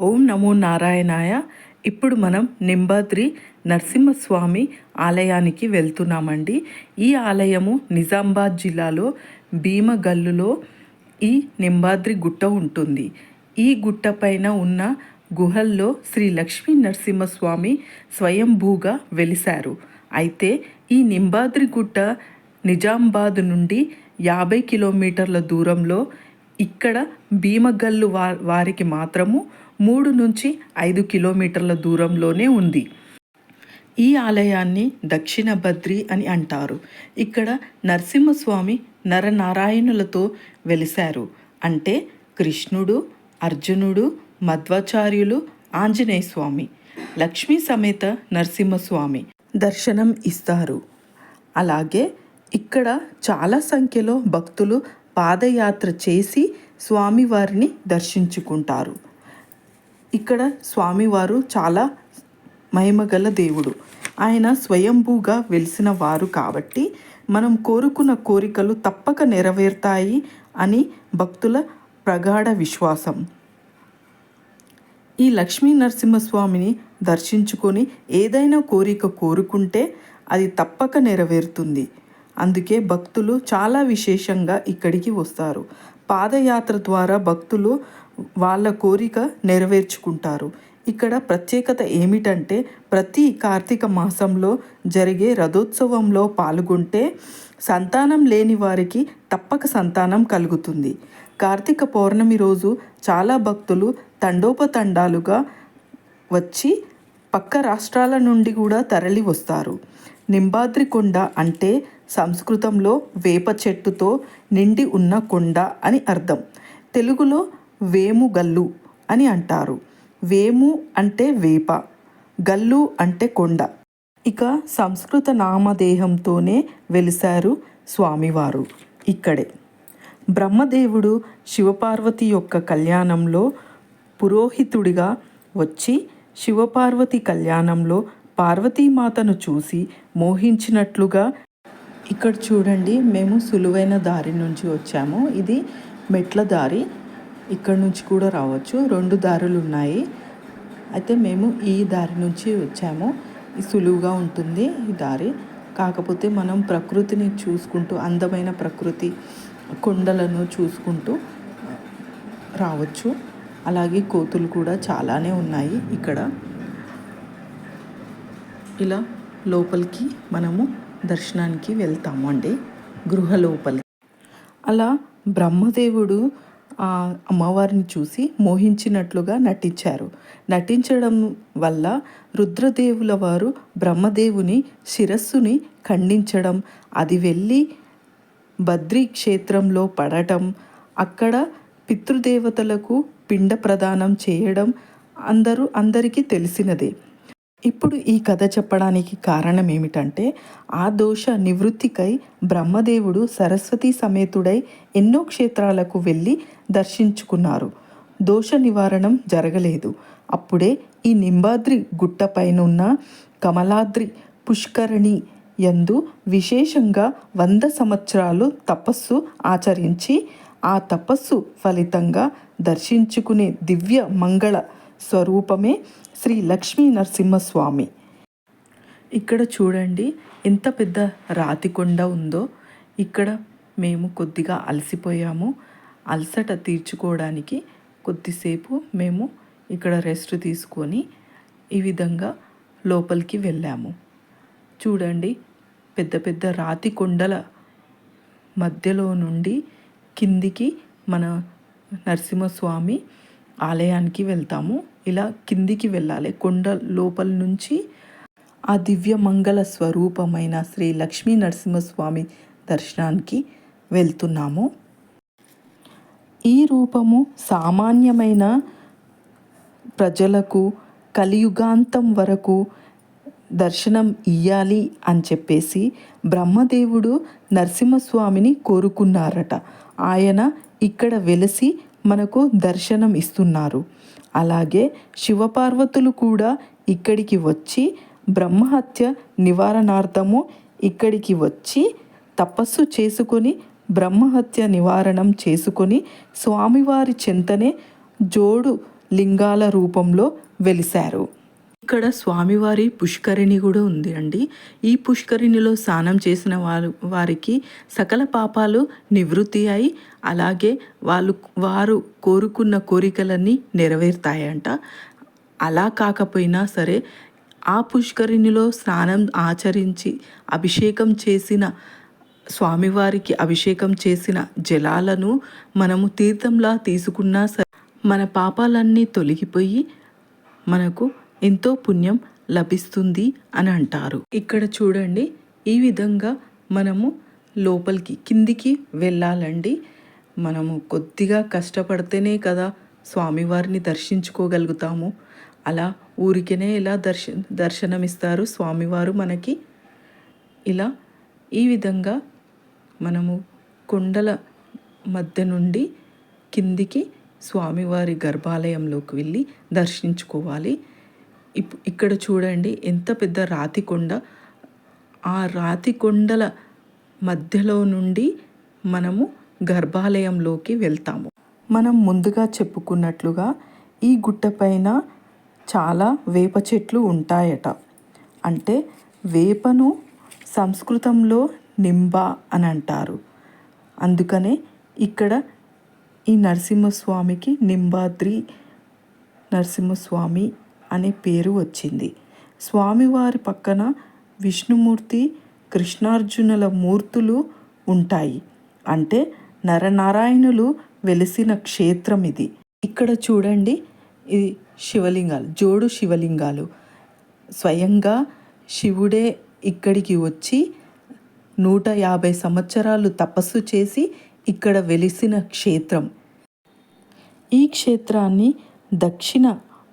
ఓం నమో నారాయణాయ. ఇప్పుడు మనం నింబాద్రి నరసింహస్వామి ఆలయానికి వెళ్తున్నామండి. ఈ ఆలయము నిజామాబాద్ జిల్లాలో భీమగల్లులో ఈ నింబాద్రి గుట్ట ఉంటుంది. ఈ గుట్ట పైన ఉన్న గుహల్లో శ్రీ లక్ష్మీ నరసింహస్వామి స్వయంభూగా వెలిశారు. అయితే ఈ నింబాద్రి గుట్ట నిజామాబాద్ నుండి యాభై కిలోమీటర్ల దూరంలో ఇక్కడ భీమగల్లు వారికి మాత్రము మూడు నుంచి ఐదు కిలోమీటర్ల దూరంలోనే ఉంది. ఈ ఆలయాన్ని దక్షిణ బద్రి అని అంటారు. ఇక్కడ నరసింహస్వామి నరనారాయణులతో వెలిశారు. అంటే కృష్ణుడు అర్జునుడు మధ్వాచార్యులు ఆంజనేయ స్వామి లక్ష్మీ సమేత నరసింహస్వామి దర్శనం ఇస్తారు. అలాగే ఇక్కడ చాలా సంఖ్యలో భక్తులు పాదయాత్ర చేసి స్వామివారిని దర్శించుకుంటారు. ఇక్కడ స్వామివారు చాలా మహిమగల దేవుడు. ఆయన స్వయంభూగా వెలిసిన వారు కాబట్టి మనం కోరుకున్న కోరికలు తప్పక నెరవేరుతాయి అని భక్తుల ప్రగాఢ విశ్వాసం. ఈ లక్ష్మీ నరసింహస్వామిని దర్శించుకొని ఏదైనా కోరిక కోరుకుంటే అది తప్పక నెరవేరుతుంది. అందుకే భక్తులు చాలా విశేషంగా ఇక్కడికి వస్తారు. పాదయాత్ర ద్వారా భక్తులు వాళ్ళ కోరిక నెరవేర్చుకుంటారు. ఇక్కడ ప్రత్యేకత ఏమిటంటే ప్రతి కార్తీక మాసంలో జరిగే రథోత్సవంలో పాల్గొంటే సంతానం లేని వారికి తప్పక సంతానం కలుగుతుంది. కార్తీక పౌర్ణమి రోజు చాలా భక్తులు తండోపతండాలుగా వచ్చి పక్క రాష్ట్రాల నుండి కూడా తరలి వస్తారు. నింబాద్రి కొండ అంటే సంస్కృతంలో వేప చెట్టుతో నిండి ఉన్న కొండ అని అర్థం. తెలుగులో వేము గల్లు అని అంటారు. వేము అంటే వేప గల్లు అంటే కొండ. ఇక సంస్కృత నామదేహంతోనే వెలిశారు స్వామివారు ఇక్కడే. బ్రహ్మదేవుడు శివపార్వతి యొక్క కళ్యాణంలో పురోహితుడిగా వచ్చి శివపార్వతి కళ్యాణంలో పార్వతీమాతను చూసి మోహించినట్లుగా ఇక్కడ చూడండి మేము సులువైన దారి నుంచి వచ్చాము. ఇది మెట్ల దారి. ఇక్కడ నుంచి కూడా రావచ్చు. రెండు దారులు ఉన్నాయి. అయితే మేము ఈ దారి నుంచి వచ్చాము. సులువుగా ఉంటుంది ఈ దారి. కాకపోతే మనం ప్రకృతిని చూసుకుంటూ అందమైన ప్రకృతి కొండలను చూసుకుంటూ రావచ్చు. అలాగే కోతులు కూడా చాలానే ఉన్నాయి ఇక్కడ. ఇలా లోపలికి మనము దర్శనానికి వెళ్తాము అండి. గృహ లోపలి అలా బ్రహ్మదేవుడు అమ్మవారిని చూసి మోహించినట్లుగా నటించారు. నటించడం వల్ల రుద్రదేవుల వారు బ్రహ్మదేవుని శిరస్సుని ఖండించడం అది వెళ్ళి బద్రీ క్షేత్రంలో పడటం అక్కడ పితృదేవతలకు పిండ ప్రదానం చేయడం అందరూ అందరికీ తెలిసినదే. ఇప్పుడు ఈ కథ చెప్పడానికి కారణం ఏమిటంటే ఆ దోష నివృత్తికై బ్రహ్మదేవుడు సరస్వతి సమేతుడై ఎన్నో క్షేత్రాలకు వెళ్ళి దర్శించుకున్నారు. దోష నివారణం జరగలేదు. అప్పుడే ఈ నింబాద్రి గుట్టపైనున్న కమలాద్రి పుష్కరిణి యందు విశేషంగా వంద సంవత్సరాలు తపస్సు ఆచరించి ఆ తపస్సు ఫలితంగా దర్శించుకునే దివ్య మంగళ స్వరూపమే శ్రీ లక్ష్మీ నరసింహస్వామి. ఇక్కడ చూడండి ఎంత పెద్ద రాతి కొండ ఉందో. ఇక్కడ మేము కొద్దిగా అలసిపోయాము. అలసట తీర్చుకోవడానికి కొద్దిసేపు మేము ఇక్కడ రెస్ట్ తీసుకొని ఈ విధంగా లోపలికి వెళ్ళాము. చూడండి పెద్ద పెద్ద రాతి కొండల మధ్యలో నుండి కిందికి మన నరసింహస్వామి ఆలయానికి వెళ్తాము. ఇలా కిందికి వెళ్ళాలి. కొండ లోపల నుంచి ఆ దివ్య మంగళ స్వరూపమైన శ్రీ లక్ష్మీ నరసింహస్వామి దర్శనానికి వెళ్తున్నాము. ఈ రూపము సామాన్యమైన ప్రజలకు కలియుగాంతం వరకు దర్శనం ఇయ్యాలి అని చెప్పేసి బ్రహ్మదేవుడు నరసింహస్వామిని కోరుకున్నారట. ఆయన ఇక్కడ వెలిసి మనకు దర్శనం ఇస్తున్నారు. అలాగే శివపార్వతులు కూడా ఇక్కడికి వచ్చి బ్రహ్మహత్య నివారణార్థము ఇక్కడికి వచ్చి తపస్సు చేసుకొని బ్రహ్మహత్య నివారణం చేసుకొని స్వామివారి చెంతనే జోడు లింగాల రూపంలో వెలిశారు. ఇక్కడ స్వామివారి పుష్కరిణి కూడా ఉంది అండి ఈ పుష్కరిణిలో స్నానం చేసిన వారు వారికి సకల పాపాలు నివృత్తి అయి అలాగే వాళ్ళు వారు కోరుకున్న కోరికలన్నీ నెరవేరుతాయంట. అలా కాకపోయినా సరే ఆ పుష్కరిణిలో స్నానం ఆచరించి అభిషేకం చేసిన స్వామివారికి అభిషేకం చేసిన జలాలను మనము తీర్థంలా తీసుకున్నా సరే మన పాపాలన్నీ తొలగిపోయి మనకు ఎంతో పుణ్యం లభిస్తుంది అని అంటారు. ఇక్కడ చూడండి ఈ విధంగా మనము లోపలికి కిందికి వెళ్ళాలండి. మనము కొద్దిగా కష్టపడితేనే కదా స్వామివారిని దర్శించుకోగలుగుతాము. అలా ఊరికనే ఇలా దర్శ దర్శనమిస్తారు స్వామివారు మనకి. ఇలా ఈ విధంగా మనము కొండల మధ్య నుండి కిందికి స్వామివారి గర్భాలయంలోకి వెళ్ళి దర్శించుకోవాలి. ఇక్కడ చూడండి ఎంత పెద్ద రాతి కొండ. ఆ రాతి కొండల మధ్యలో నుండి మనము గర్భాలయంలోకి వెళ్తాము. మనం ముందుగా చెప్పుకున్నట్లుగా ఈ గుట్టపైన చాలా వేప చెట్లు ఉంటాయట. అంటే వేపను సంస్కృతంలో నింబ అని అంటారు. అందుకనే ఇక్కడ ఈ నరసింహస్వామికి నింబాద్రి నరసింహస్వామి అనే పేరు వచ్చింది. స్వామివారి పక్కన విష్ణుమూర్తి కృష్ణార్జునుల మూర్తులు ఉంటాయి. అంటే నరనారాయణులు వెలిసిన క్షేత్రం ఇది. ఇక్కడ చూడండి ఇది శివలింగాలు జోడు శివలింగాలు. స్వయంగా శివుడే ఇక్కడికి వచ్చి నూట యాభై సంవత్సరాలు తపస్సు చేసి ఇక్కడ వెలిసిన క్షేత్రం. ఈ క్షేత్రాన్ని దక్షిణ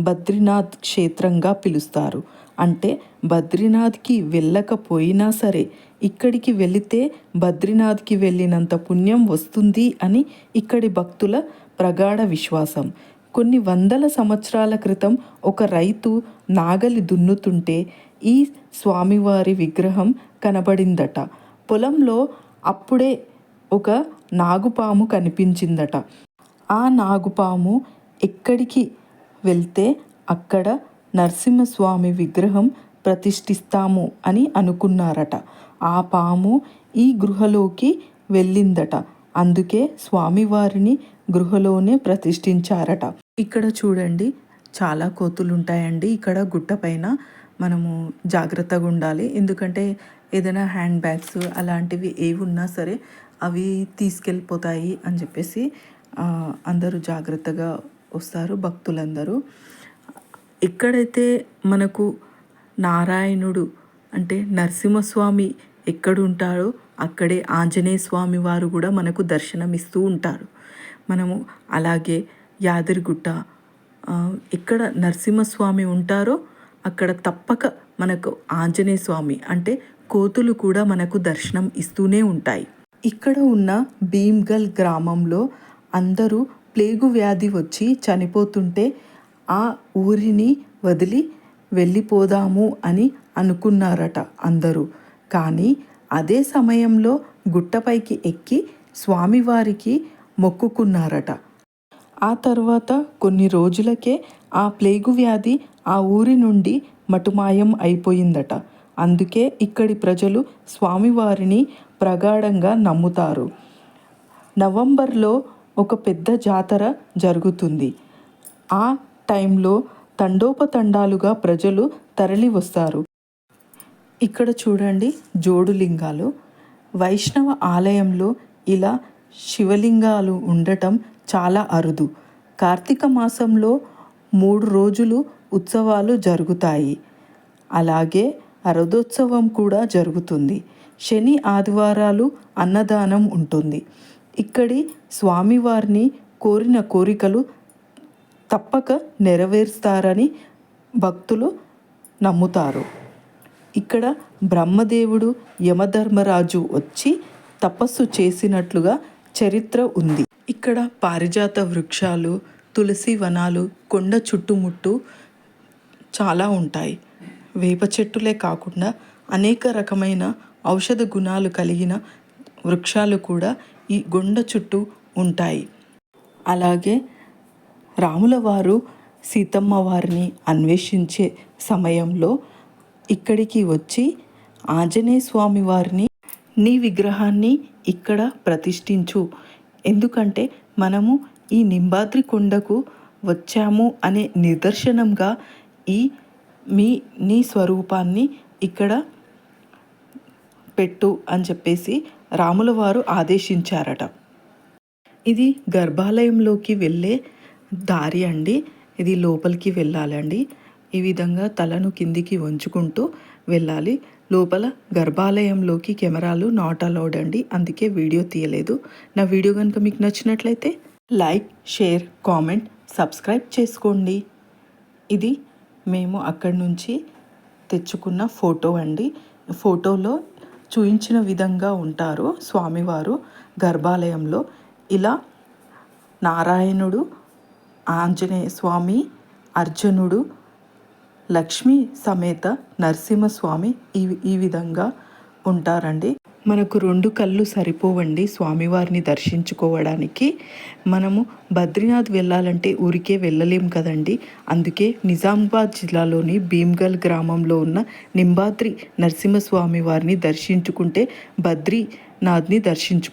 బద్రీనాథ్ క్షేత్రంగా పిలుస్తారు. అంటే బద్రీనాథ్కి వెళ్ళకపోయినా సరే ఇక్కడికి వెళితే బద్రీనాథ్కి వెళ్ళినంత పుణ్యం వస్తుంది అని ఇక్కడి భక్తుల ప్రగాఢ విశ్వాసం. కొన్ని వందల సంవత్సరాల క్రితం ఒక రైతు నాగలి దున్నుతుంటే ఈ స్వామివారి విగ్రహం కనబడిందట. పొలంలో అప్పుడే ఒక నాగుపాము కనిపించిందట. ఆ నాగుపాము ఎక్కడికి వెళ్తే అక్కడ నరసింహస్వామి విగ్రహం ప్రతిష్ఠిస్తాము అని అనుకున్నారట. ఆ పాము ఈ గృహలోకి వెళ్ళిందట. అందుకే స్వామివారిని గృహలోనే ప్రతిష్ఠించారట. ఇక్కడ చూడండి చాలా కోతులు ఉంటాయండి ఇక్కడ గుట్ట పైన మనము జాగ్రత్తగా ఉండాలి. ఎందుకంటే ఏదైనా హ్యాండ్ బ్యాగ్స్ అలాంటివి ఏవి ఉన్నా సరే అవి తీసుకెళ్ళిపోతాయి అని చెప్పేసి అందరూ జాగ్రత్తగా వస్తారు భక్తులందరూ. ఎక్కడైతే మనకు నారాయణుడు అంటే నరసింహస్వామి ఎక్కడుంటాడో అక్కడే ఆంజనేయ స్వామి వారు కూడా మనకు దర్శనమిస్తూ ఉంటారు. మనము అలాగే యాదరిగుట్ట ఎక్కడ నరసింహస్వామి ఉంటారో అక్కడ తప్పక మనకు ఆంజనేయ స్వామి అంటే కోతులు కూడా మనకు దర్శనం ఇస్తూనే ఉంటాయి. ఇక్కడ ఉన్న భీమ్గల్ గ్రామంలో అందరూ ప్లేగు వ్యాధి వచ్చి చనిపోతుంటే ఆ ఊరిని వదిలి వెళ్ళిపోదాము అని అనుకున్నారట అందరూ. కానీ అదే సమయంలో గుట్టపైకి ఎక్కి స్వామివారికి మొక్కుకున్నారట. ఆ తర్వాత కొన్ని రోజులకే ఆ ప్లేగు వ్యాధి ఆ ఊరి నుండి మటుమాయం అయిపోయిందట. అందుకే ఇక్కడి ప్రజలు స్వామివారిని ప్రగాఢంగా నమ్ముతారు. నవంబర్లో ఒక పెద్ద జాతర జరుగుతుంది. ఆ టైంలో తండోపతండాలుగా ప్రజలు తరలి వస్తారు. ఇక్కడ చూడండి జోడులింగాలు. వైష్ణవ ఆలయంలో ఇలా శివలింగాలు ఉండటం చాలా అరుదు. కార్తీక మాసంలో మూడు రోజులు ఉత్సవాలు జరుగుతాయి. అలాగే అరదోత్సవం కూడా జరుగుతుంది. శని ఆదివారాలు అన్నదానం ఉంటుంది. ఇక్కడి స్వామివారిని కోరిన కోరికలు తప్పక నెరవేరుస్తారని భక్తులు నమ్ముతారు. ఇక్కడ బ్రహ్మదేవుడు యమధర్మరాజు వచ్చి తపస్సు చేసినట్లుగా చరిత్ర ఉంది. ఇక్కడ పారిజాత వృక్షాలు తులసి వనాలు కొండ చుట్టుముట్టు చాలా ఉంటాయి. వేప చెట్టులే కాకుండా అనేక రకమైన ఔషధ గుణాలు కలిగిన వృక్షాలు కూడా ఈ గొండ చుట్టూ ఉంటాయి. అలాగే రాముల వారు సీతమ్మ వారిని అన్వేషించే సమయంలో ఇక్కడికి వచ్చి ఆంజనేయ స్వామి వారిని నీ విగ్రహాన్ని ఇక్కడ ప్రతిష్ఠించు. ఎందుకంటే మనము ఈ నింబాద్రి కొండకు వచ్చాము అనే నిదర్శనంగా ఈ మీ నీ స్వరూపాన్ని ఇక్కడ పెట్టు అని చెప్పేసి రాముల వారు ఆదేశించారట. ఇది గర్భాలయంలోకి వెళ్ళే దారి అండి. ఇది లోపలికి వెళ్ళాలండి. ఈ విధంగా తలను కిందికి వంచుకుంటూ వెళ్ళాలి. లోపల గర్భాలయంలోకి కెమెరాలు నాట్ అలౌడ్ అండి. అందుకే వీడియో తీయలేదు. నా వీడియో కనుక మీకు నచ్చినట్లయితే లైక్ షేర్ కామెంట్ సబ్స్క్రైబ్ చేసుకోండి. ఇది మేము అక్కడి నుంచి తెచ్చుకున్న ఫోటో అండి. ఫోటోలో చూయించిన విధంగా ఉంటారు స్వామివారు గర్భాలయంలో. ఇలా నారాయణుడు ఆంజనేయ స్వామి అర్జునుడు లక్ష్మీ సమేత నరసింహస్వామి ఈ ఈ విధంగా ఉంటారండి. మనకు రెండు కళ్ళు సరిపోవండి స్వామివారిని దర్శించుకోవడానికి. మనము బద్రీనాథ్ వెళ్ళాలంటే ఊరికే వెళ్ళలేం కదండి. అందుకే నిజామాబాద్ జిల్లాలోని భీమ్గల్ గ్రామంలో ఉన్న నింబాద్రి నరసింహస్వామి వారిని దర్శించుకుంటే బద్రీనాథ్ని దర్శించు